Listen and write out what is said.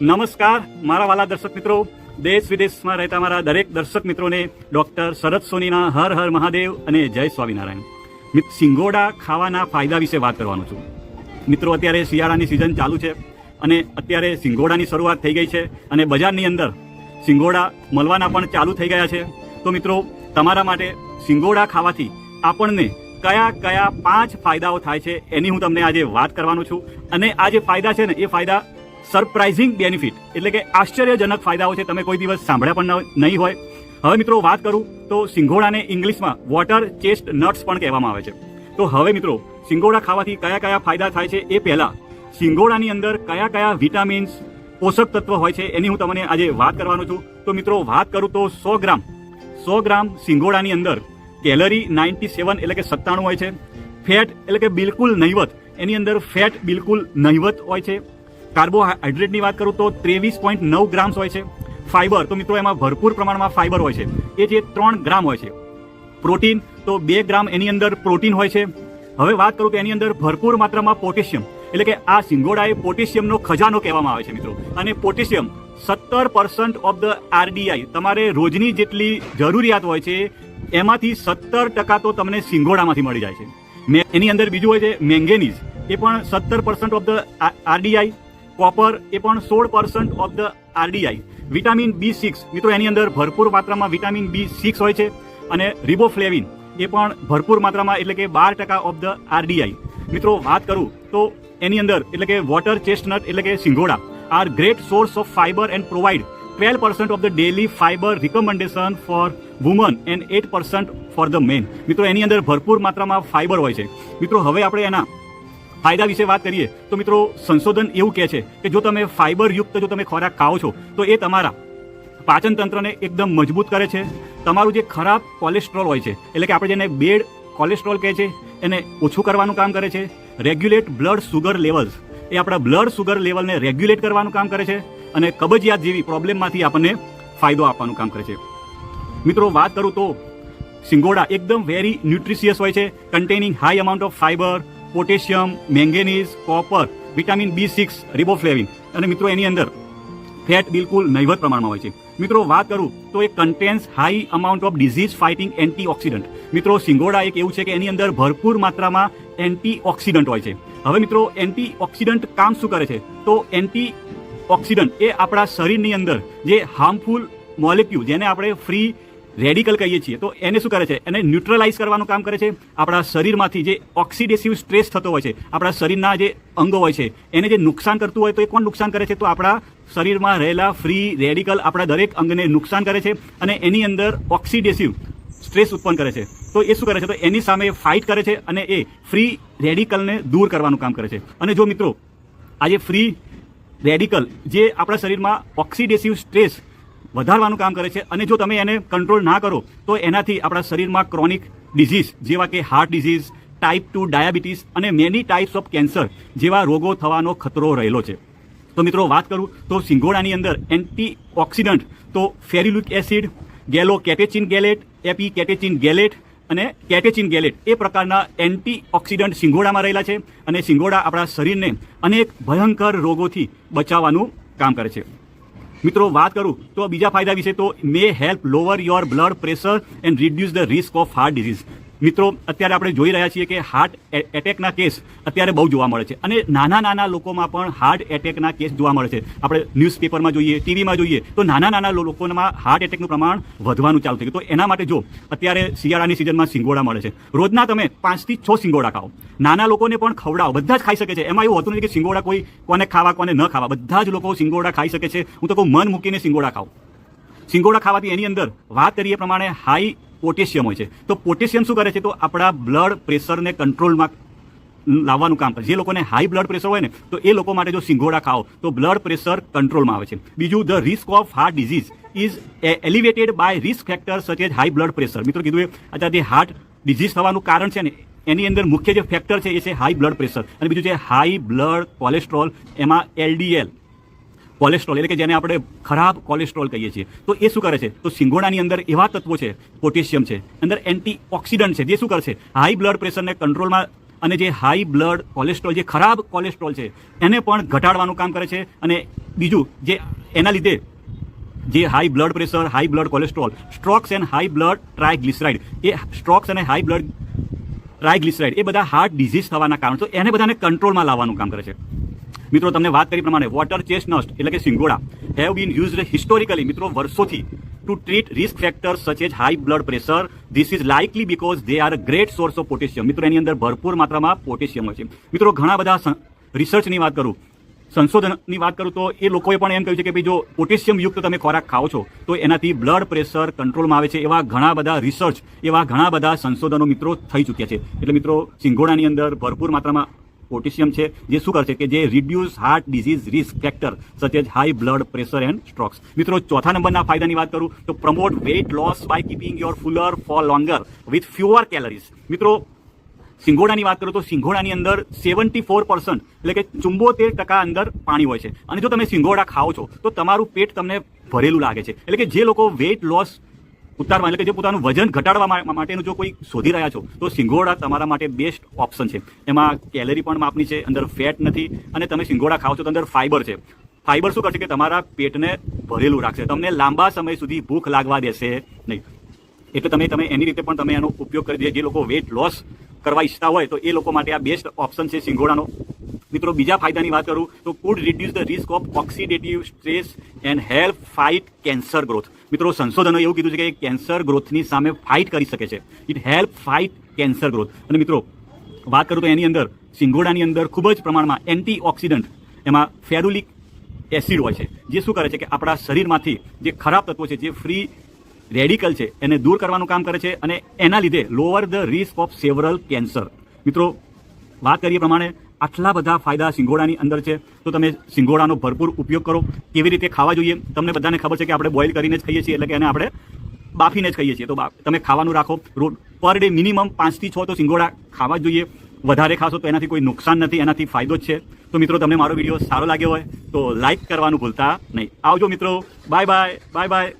નમસ્કાર, મારા વાલા દર્શક મિત્રો. દેશ વિદેશમાં રહેતા મારા દરેક દર્શક મિત્રોને ડોક્ટર શરદ સોનીના હર હર મહાદેવ અને જય સ્વામિનારાયણ. સિંગોડા ખાવાના ફાયદા વિશે વાત કરવાનો છું. મિત્રો, અત્યારે શિયાળાની સિઝન ચાલુ છે અને અત્યારે સિંગોડાની શરૂઆત થઈ ગઈ છે અને બજારની અંદર સિંગોડા મળવાના પણ ચાલુ થઈ ગયા છે. તો મિત્રો, તમારા માટે સિંગોડા ખાવાથી આપણને કયા કયા પાંચ ફાયદાઓ થાય છે એની હું તમને આજે વાત કરવાનો છું. અને આ જે ફાયદા છે ને, એ ફાયદા સરપ્રાઇઝિંગ બેનિફિટ. એટલે કે આશ્ચર્યજનક ફાયદાઓ છે, તમે કોઈ દિવસ સાંભળ્યા પણ નહીં હોય. હવે મિત્રો વાત કરું, તો સિંઘોડાને ઇંગ્લિશમાં વોટર ચેસ્ટ નટ્સ પણ કહેવામાં આવે છે. તો હવે મિત્રો, સિંગોડા ખાવાથી કયા કયા ફાયદા થાય છે એ પહેલા સિંગોડાની અંદર કયા કયા વિટામિન્સ, પોષક તત્વ હોય છે એની હું તમને આજે વાત કરવાનો છું. તો મિત્રો વાત કરું તો સો ગ્રામ સો ગ્રામ સિંગોડાની અંદર કેલરી નાઇન્ટી સેવન એટલે કે સત્તાણું હોય છે. ફેટ એટલે કે બિલકુલ નહીવત, એની અંદર ફેટ બિલકુલ નહીવત હોય છે. કાર્બોહાઈડ્રેટની વાત કરું તો ત્રેવીસ પોઈન્ટ નવ ગ્રામ્સ હોય છે. ફાઈબર તો મિત્રો એમાં ભરપૂર પ્રમાણમાં ફાઈબર હોય છે. એ જે ત્રણ ગ્રામ હોય છે. પ્રોટીન, તો બે ગ્રામ એની અંદર પ્રોટીન હોય છે. હવે વાત કરું તો એની અંદર ભરપૂર માત્રામાં પોટેશિયમ, એટલે કે આ સિંગોડા એ પોટેશિયમનો ખજાનો કહેવામાં આવે છે મિત્રો. અને પોટેશિયમ સત્તર પર્સન્ટ ઓફ ધ આરડીઆઈ તમારે રોજની જેટલી જરૂરિયાત હોય છે, એમાંથી સત્તર ટકા તો તમને સિંગોડામાંથી મળી જાય છે. એની અંદર બીજું હોય છે, મેંગેનીઝ, એ પણ સત્તર percent of the RDI copper એ પણ સોળ percent of the RDI vitamin B six મિત્રો, એની અંદર ભરપૂર માત્રામાં વિટામિન બી સિક્સ હોય છે અને રિબોફ્લેવિન એ પણ ભરપૂર માત્રામાં, એટલે કે બાર ટકા ઓફ ધ આરડીઆઈ મિત્રો, વાત કરું તો એની અંદર, એટલે કે વોટર ચેસ્ટનટ એટલે કે સિંગોડા are great source of fibre and provide twelve percent of the daily fibre recommendation for woman and eight percent for the men મિત્રો, એની અંદર ભરપૂર માત્રામાં ફાઇબર હોય છે. મિત્રો, હવે આપણે એના ફાયદા વિશે વાત કરીએ, તો મિત્રો સંશોધન એવું કહે છે કે જો તમે ફાઇબર યુક્ત જો તમે ખોરાક ખાઓ છો, તો એ તમારા પાચન તંત્રને એકદમ મજબૂત કરે છે. તમારું જે ખરાબ કોલેસ્ટ્રોલ હોય છે, એટલે કે આપણે જેને બેડ કોલેસ્ટ્રોલ કહે છે, એને ઓછું કરવાનું કામ કરે છે. રેગ્યુલેટ બ્લડ સુગર લેવલ્સ એ આપણા બ્લડ સુગર લેવલને રેગ્યુલેટ કરવાનું કામ કરે છે અને કબજિયાત જેવી પ્રોબ્લેમમાંથી આપણને ફાયદો આપવાનું કામ કરે છે. મિત્રો વાત કરું તો સિંગોડા એકદમ વેરી ન્યુટ્રિશિયસ હોય છે containing high amount of fibre potassium, manganese, copper, vitamin B six, riboflavin. અને મિત્રો, એની અંદર ફેટ બિલકુલ નહિવત પ્રમાણમાં હોય છે. મિત્રો, વાત કરું તો એ contains high amount of disease fighting antioxidant મિત્રો, સિંગોડા એક એવું છે કે એની અંદર ભરપૂર માત્રામાં એન્ટીઓક્સિડન્ટ હોય છે. હવે મિત્રો એન્ટીઓક્સિડન્ટ કામ શું કરે છે? તો એન્ટી ઓક્સિડન્ટ એ આપણા શરીરની અંદર જે હાર્મફુલ મોલેક્યુલ જેને આપણે ફ્રી રેડિકલ કહીએ છીએ. તો એને શું કરે છે? એને ન્યુટ્રલાઇઝ કરવાનું કામ કરે છે. આપણા શરીરમાંથી જે ઓક્સિડેસિવ સ્ટ્રેસ થતો હોય છે, આપણા શરીરના જે અંગો હોય છે, એને જે નુકસાન કરતું હોય તો એ કોણ નુકસાન કરે છે? તો આપણા શરીરમાં રહેલા ફ્રી રેડિકલ આપણા દરેક અંગને નુકસાન કરે છે અને એની અંદર ઓક્સિડેસિવ સ્ટ્રેસ ઉત્પન્ન કરે છે. તો એ શું કરે છે? તો એની સામે ફાઇટ કરે છે અને એ ફ્રી રેડિકલને દૂર કરવાનું કામ કરે છે. અને જો મિત્રો, આજે ફ્રી રેડિકલ જે આપણા શરીરમાં ઓક્સિડેસિવ સ્ટ્રેસ વધારવાનું કામ કરે છે. અને જો તમે એને કંટ્રોલ ના કરો, તો એનાથી આપણા શરીરમાં ક્રોનિક ડિઝીઝ જેવા કે heart disease type two diabetes અને મેની ટાઈપ્સ ઓફ કેન્સર જેવા રોગો થવાનો ખતરો રહેલો છે. તો મિત્રો વાત કરું, તો સિંગોડાની અંદર એન્ટી ઓક્સિડન્ટ તો ફેરિલુક એસિડ ગેલો કેટેચિન ગેલેટ એપી કેટેચિન ગેલેટ અને કેટેચિન ગેલેટ એ પ્રકારના એન્ટી ઓક્સિડન્ટ સિંગોડામાં રહેલા છે અને સિંગોડા આપણા શરીરને અનેક ભયંકર રોગોથી બચાવવાનું કામ કરે છે. મિત્રો, વાત કરું તો બીજા ફાયદા વિશે તો may help lower your blood pressure and reduce the risk of heart disease મિત્રો, અત્યારે આપણે જોઈ રહ્યા છીએ કે હાર્ટ એટેકના કેસ અત્યારે બહુ જોવા મળે છે. અને નાના નાના લોકોમાં પણ હાર્ટ એટેકના કેસ જોવા મળે છે. આપણે ન્યૂઝપેપરમાં જોઈએ ટીવીમાં જોઈએ, તો નાના નાના લોકોમાં હાર્ટ એટેકનું પ્રમાણ વધવાનું ચાલુ થઈ ગયું તો એના માટે જો અત્યારે શિયાળાની સિઝનમાં સિંગોડા મળે છે. રોજના તમે પાંચથી છ સિંગોડા ખાઓ. નાના લોકોને પણ ખવડાવો. બધા જ ખાઈ શકે છે. એમાં એવું હોતું નથી કે સિંગોડા કોઈ કોને ખાવા, કોને ન ખાવા. બધા જ લોકો સિંગોડા ખાઈ શકે છે. હું તો કહું, મન મૂકીને સિંગોડા ખાઓ. સિંગોડા ખાવાથી એની અંદર વાત કરીએ પ્રમાણે હાઈ પોટેશિયમ હોય છે. તો પોટેશિયમ શું કરે છે? તો આપણા બ્લડ પ્રેશરને કંટ્રોલમાં લાવવાનું કામ કરે જે લોકોને હાઈ બ્લડ પ્રેશર હોય ને, તો એ લોકો માટે જો સિંગોડા ખાઓ, તો બ્લડ પ્રેશર કંટ્રોલમાં આવે છે. બીજું the risk of heart disease is elevated by risk factor such as high blood pressure મિત્રો, કીધું એ અત્યારે જે હાર્ટ ડિઝીઝ થવાનું કારણ છે ને, એની અંદર મુખ્ય જે ફેક્ટર છે એ છે હાઈ બ્લડ પ્રેશર અને બીજું છે હાઈ બ્લડ કોલેસ્ટ્રોલ એમાં એલડીએલ કોલેસ્ટ્રોલ એટલે કે જેને આપણે ખરાબ કોલેસ્ટ્રોલ કહીએ છીએ. તો એ શું કરે છે? તો સિંગોડાની અંદર એવા તત્વો છે, પોટેશિયમ છે, અંદર એન્ટી ઓક્સિડન્ટ છે. જે શું કરશે? હાઈ બ્લડ પ્રેશરને કંટ્રોલમાં અને જે હાઈ બ્લડ કોલેસ્ટ્રોલ, જે ખરાબ કોલેસ્ટ્રોલ છે, એને પણ ઘટાડવાનું કામ કરે છે. અને બીજું, જે એના લીધે જે high blood pressure, high blood cholesterol, strokes and high blood triglyceride A strokes અને હાઈ બ્લડ ટ્રાયગ્લિસરાઇડ એ બધા હાર્ટ ડિઝીઝ થવાના કારણ. તો એને બધાને કંટ્રોલમાં લાવવાનું કામ કરે છે. મિત્રો, તમને વાત કરી પ્રમાણે વોટર ચેસ્ટનટ એટલે કે singoda have been used historically મિત્રો, વર્ષોથી to treat risk factors such as high blood pressure this is likely because they are great source of potassium મિત્રો, એની અંદર ભરપૂર માત્રામાં પોટેશિયમ હોય છે. મિત્રો, ઘણા બધા રિસર્ચની વાત કરું, સંશોધનની વાત કરું તો એ લોકોએ પણ એમ કહ્યું છે કે ભાઈ જો પોટેશિયમ યુક્ત તમે ખોરાક ખાઓ છો, તો એનાથી બ્લડ પ્રેશર કંટ્રોલમાં આવે છે. એવા ઘણા બધા રિસર્ચ એવા ઘણા બધા સંશોધનો મિત્રો થઈ ચૂક્યા છે. એટલે મિત્રો, સિંગોડાની અંદર ભરપૂર માત્રામાં પોટેશિયમ છે, જે શું કરશે કે જે reduce heart disease risk factor such as high blood pressure and strokes મિત્રો, ચોથા નંબરના ફાયદાની વાત કરું, તો promote weight loss by keeping your fuller for longer with fewer calories મિત્રો, સિંગોડાની વાત કરું, તો સિંગોડાની અંદર સેવન્ટી ફોર પર્સન્ટ એટલે કે ચુંબોતેર ટકા અંદર પાણી હોય છે. અને જો તમે સિંગોડા ખાઓ છો, તો તમારું પેટ તમને ભરેલું લાગે છે. એટલે કે જે લોકો વેઇટ લોસ ઉતારવા, એટલે કે જે પોતાનું વજન ઘટાડવા માટેનું જો કોઈ શોધી રહ્યા છો, તો સિંગોડા તમારા માટે બેસ્ટ ઓપ્શન છે. એમાં કેલરી પણ માપની છે, અંદર ફેટ નથી, અને તમે સિંગોડા ખાઓ છો તો અંદર ફાઇબર છે. ફાઇબર શું કરશે કે તમારા પેટને ભરેલું રાખશે. તમને લાંબા સમય સુધી ભૂખ લાગવા દેશે નહીં. એટલે તમે તમે એની રીતે પણ તમે એનો ઉપયોગ કરી દે જે લોકો વેટ લોસ કરવા ઈચ્છતા હોય, તો એ લોકો માટે આ બેસ્ટ ઓપ્શન છે સિંગોડાનો. મિત્રો, બીજા ફાયદાની વાત કરું તો could reduce the risk of oxidative stress and help fight cancer growth મિત્રો, સંશોધનો એવું કીધું છે કે કેન્સર ગ્રોથની સામે ફાઇટ કરી શકે છે. It help fight cancer growth અને મિત્રો, વાત કરું તો એની અંદર, સિંગોડાની અંદર ખૂબ જ પ્રમાણમાં એન્ટી ઓક્સિડન્ટ એમાં ફેરુલિક એસિડ હોય છે. જે શું કરે છે કે આપણા શરીરમાંથી જે ખરાબ તત્વો છે, જે ફ્રી રેડિકલ છે, એને દૂર કરવાનું કામ કરે છે અને એના લીધે lower the risk of several cancer મિત્રો, વાત કરીએ પ્રમાણે આટલા બધા ફાયદા સિંગોડાની અંદર છે, તો તમે સિંગોડાનો ભરપૂર ઉપયોગ કરો. કેવી રીતે ખાવા જોઈએ? તમને બધાને ખબર છે કે આપણે બોઇલ કરીને જ ખાઈએ છીએ, એટલે કે એને આપણે બાફીને જ ખાઈએ છીએ. તો તમે ખાવાનું રાખો. પર ડે મિનિમમ પાંચથી છ તો સિંગોડા ખાવા જોઈએ. વધારે ખાશો તો એનાથી કોઈ નુકસાન નથી, એનાથી ફાયદો જ છે. તો મિત્રો, તમને મારો વીડિયો સારો લાગ્યો હોય તો લાઇક કરવાનું ભૂલતા નહીં. આવજો મિત્રો. Bye bye bye bye